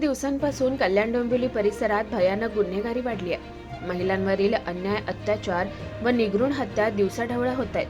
काही दिवसांपासून कल्याण डोंबिवली परिसरात भयानक गुन्हेगारी वाढली आहे. महिलांवरील अन्याय अत्याचार व निगृण हत्या दिवसाढवळ्या होत आहेत.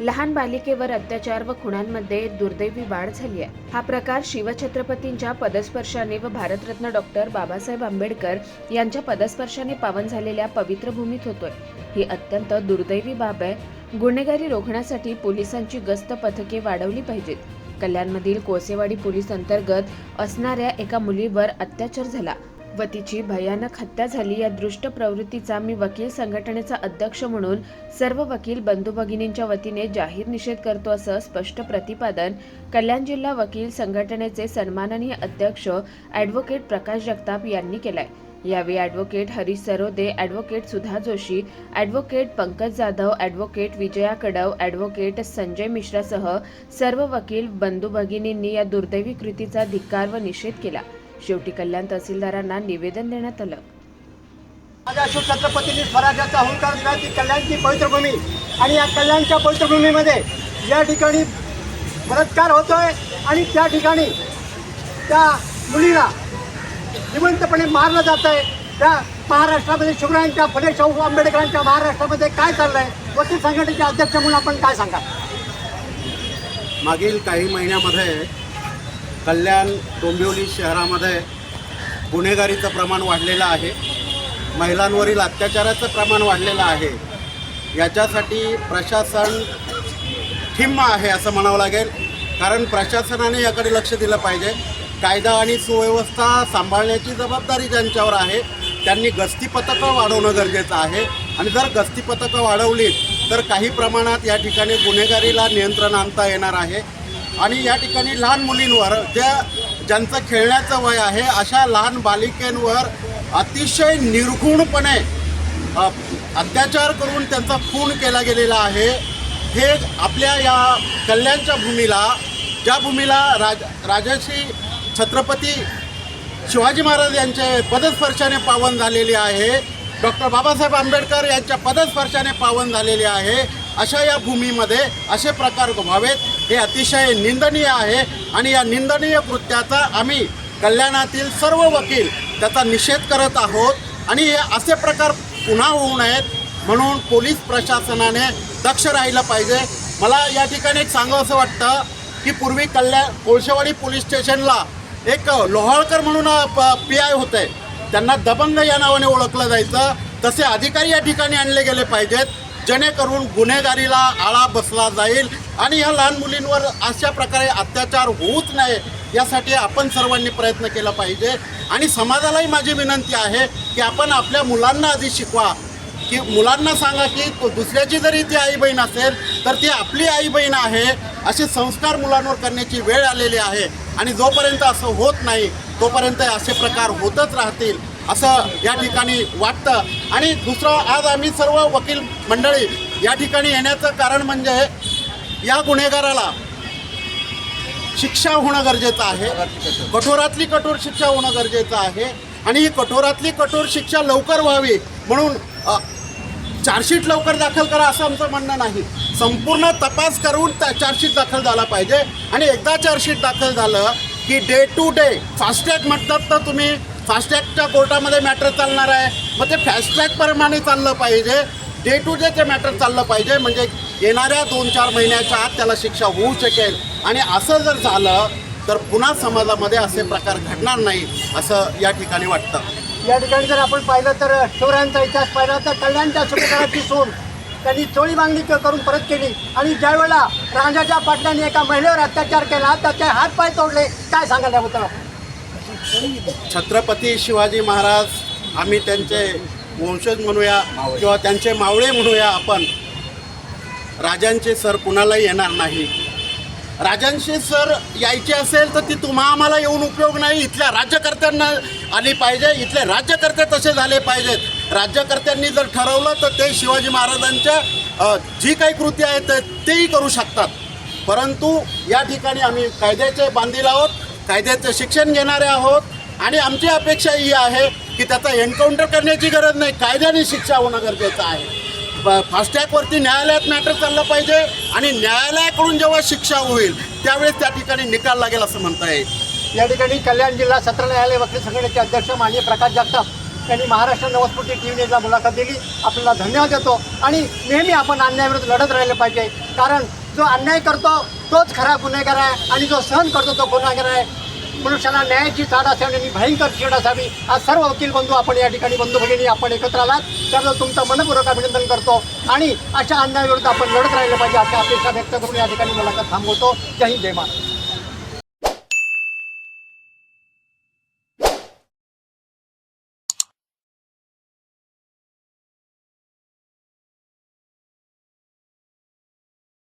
लहान बालिकेवर अत्याचार व खुणांमध्ये दुर्दैवी वाढ झाली आहे. हा प्रकार शिवछत्रपतींच्या पदस्पर्शाने व भारतरत्न डॉक्टर बाबासाहेब आंबेडकर यांच्या पदस्पर्शाने पावन झालेल्या पवित्र भूमीत होतोय. ही अत्यंत दुर्दैवी बाब आहे. गुन्हेगारी रोखण्यासाठी पोलिसांची गस्त पथके वाढवली पाहिजेत. कल्याणमधील कोसेवाडी पोलीस अंतर्गत असणाऱ्या एका मुलीवर अत्याचार झाला. व तिची भयानक हत्या झाली. या दृष्ट प्रवृत्तीचा मी वकील संघटनेचा अध्यक्ष म्हणून सर्व वकील बंधू भगिनींच्या वतीने जाहीर निषेध करतो असं स्पष्ट प्रतिपादन कल्याण जिल्हा वकील संघटनेचे सन्माननीय अध्यक्ष ॲडव्होकेट प्रकाश जगताप यांनी केलाय. यावेळी advocate Harish Sarode advocate Sudha Joshi advocate Pankaj Jadhav advocate Vijaya Kadav advocate Sanjay मिश्रासह सर्व वकील बंधू भगिनींनी या दुर्दैवी कृतीचा धिक्कार व निषेध केला. शेवटी कल्याण तहसीलदारांना निवेदन देण्यात आलं. माझ्या अशोक छत्रपतींनी स्वराज्याचा हुंकार दिला ती कल्याणची पवित्रभूमी आणि या कल्याणच्या पवित्रभूमीमध्ये या ठिकाणी बलात्कार होतोय आणि त्या ठिकाणी त्या मुलीला जिवंतपणे मारलं जात आहे. त्या महाराष्ट्रामध्ये शिवरायांच्या फुले शाहू आंबेडकरांच्या महाराष्ट्रामध्ये काय चाललंय? वकील संघटनेचे अध्यक्ष म्हणून आपण काय सांगा मागील काही महिन्यामध्ये कल्याण डोंबिवली शहरामध्ये गुन्हेगारीचं प्रमाण वाढलेलं आहे. महिलांवरील अत्याचाराचं प्रमाण वाढलेलं आहे. याच्यासाठी प्रशासन ठिम्म आहे असं म्हणावं लागेल. कारण प्रशासनाने याकडे लक्ष दिलं पाहिजे. कायदा आणि सुव्यवस्था सांभाळण्याची जबाबदारी ज्यांच्यावर आहे. त्यांनी गस्ती पथकं वाढवणं गरजेचं आहे. आणि जर गस्ती पथकं वाढवली तर काही प्रमाणात या ठिकाणी गुन्हेगारीला नियंत्रण आणता येणार आहे. आणि या ठिकाणी लहान मुलींवर ज्या ज्यांचं खेळण्याचं वय आहे अशा लहान बालिकेंवर अतिशय निर्घुणपणे अत्याचार करून त्यांचा खून केला गेलेला आहे. हे आपल्या या कल्याणच्या भूमीला ज्या भूमीला राज राजाशी छत्रपती शिवाजी महाराज यांचे पदस्पर्शाने पावन झालेले आहे. डॉक्टर बाबासाहेब आंबेडकर यांच्या पदस्पर्शाने पावन झालेले आहे. अशा या भूमीमध्ये असे प्रकार व्हावेत हे अतिशय निंदनीय आहे आणि या निंदनीय कृत्याचा आम्ही कल्याणातील सर्व वकील त्याचा निषेध करत आहोत आणि हे असे प्रकार पुन्हा होऊ नयेत म्हणून पोलीस प्रशासनाने दक्ष राहिलं पाहिजे. मला या ठिकाणी एक सांगावं असं वाटतं की पूर्वी कल्याण कोळशेवाडी पोलीस स्टेशनला एक लोहाळकर म्हणून पी आय होते. त्यांना दबंग या नावाने ओळखलं जायचं. तसे अधिकारी या ठिकाणी आणले गेले पाहिजेत. जेणेकरून गुन्हेगारीला आळा बसला जाईल. आणि या लहान मुलींवर अशा प्रकारे अत्याचार होऊच नये यासाठी आपण सर्वांनी प्रयत्न केला पाहिजे. आणि समाजालाही माझी विनंती आहे की आपण आपल्या मुलांना आधी शिकवा. की मुलांना सांगा की दुसऱ्याची जरी ती आई बहीण असेल तर ती आपली आई बहीण आहे असे संस्कार मुलांवर करण्याची वेळ आलेली आहे. आणि जोपर्यंत असं होत नाही तोपर्यंत असे प्रकार होतच राहतील असं या ठिकाणी वाटतं. आणि दुसरं आज आम्ही सर्व वकील मंडळी या ठिकाणी येण्याचं कारण म्हणजे या गुन्हेगाराला शिक्षा होणं गरजेचं आहे. कठोरातली कठोर शिक्षा होणं गरजेचं आहे. आणि ही कठोरातली कठोर शिक्षा लवकर व्हावी म्हणून चार्जशीट लवकर दाखल करा असं आमचं म्हणणं नाही. संपूर्ण तपास करून त्या चार्जशीट दाखल झाला पाहिजे. आणि एकदा चार्जशीट दाखल झालं की डे टू डे फास्टॅग म्हटलं तर तुम्ही फास्टॅगच्या कोर्टामध्ये मॅटर चालणार आहे. मग ते फास्टॅगप्रमाणे चाललं पाहिजे. डे टू डे ते मॅटर चाललं पाहिजे. म्हणजे येणाऱ्या दोन चार महिन्याच्या आत त्याला शिक्षा होऊ शकेल. आणि असं जर झालं तर पुन्हा समाजामध्ये असे प्रकार घडणार नाही असं या ठिकाणी वाटतं. या ठिकाणी जर आपण पाहिलं तर शिवरायांचा इतिहास पाहिला तर कल्याणच्या सुभेदाराची सोन त्यांनी चोळी मागणी करून परत केली. आणि ज्यावेळेला राजाच्या पाटलांनी एका महिलेवर अत्याचार केला त्याचे हात पाय तोडले. काय सांगाल होतं छत्रपती शिवाजी महाराज आम्ही त्यांचे वंशज म्हणूया किंवा त्यांचे मावळे म्हणूया आपण राजांचे सर कुणालाही येणार नाही. राजांशी सर यायचे असेल तर ती तुम्हा आम्हाला येऊन उपयोग नाही. इथल्या राज्यकर्त्यांना आली पाहिजे. इथले राज्यकर्ते तसे झाले पाहिजेत. राज्यकर्त्यांनी जर ठरवलं तर ते शिवाजी महाराजांच्या जी काही कृती आहे ते तेही करू शकतात. परंतु या ठिकाणी आम्ही कायद्याचे बांधील आहोत. कायद्याचं शिक्षण घेणारे आहोत. आणि आमची अपेक्षा ही आहे की त्याचा एन्काउंटर करण्याची गरज नाही. कायद्याने शिक्षा होणं गरजेचं आहे. फास्टॅगवरती न्यायालयात मॅटर चाललं पाहिजे आणि न्यायालयाकडून जेव्हा शिक्षा होईल त्यावेळेस त्या ठिकाणी निकाल लागेल असं म्हणता येईल या ठिकाणी कल्याण जिल्हा सत्र न्यायालय वकील संघटनेचे अध्यक्ष माननीय प्रकाश जगताप यांनी महाराष्ट्र नवस्फूर्ती टी व्ही न्यूजला मुलाखत दिली. आपल्याला धन्यवाद देतो आणि नेहमी आपण अन्यायाविरुद्ध लढत राहिलं पाहिजे. कारण जो अन्याय करतो तोच खरा गुन्हेगार आहे आणि जो सहन करतो तो गुन्हेगार आहे. मनुष्याला न्यायाची चाड असावी आणि भयंकर चीड असावी आज सर्व वकील बंधू आपण या ठिकाणी बंधू भगिनी आपण एकत्र आलात. त्यामुळे तुमचं मनपूर्वक अभिनंदन करतो आणि अशा अन्यायाविरुद्ध आपण लढत राहिलं पाहिजे अशा अपेक्षा व्यक्त करून या ठिकाणी मुलाखत थांबवतो. जय हिंद जय महाराष्ट्र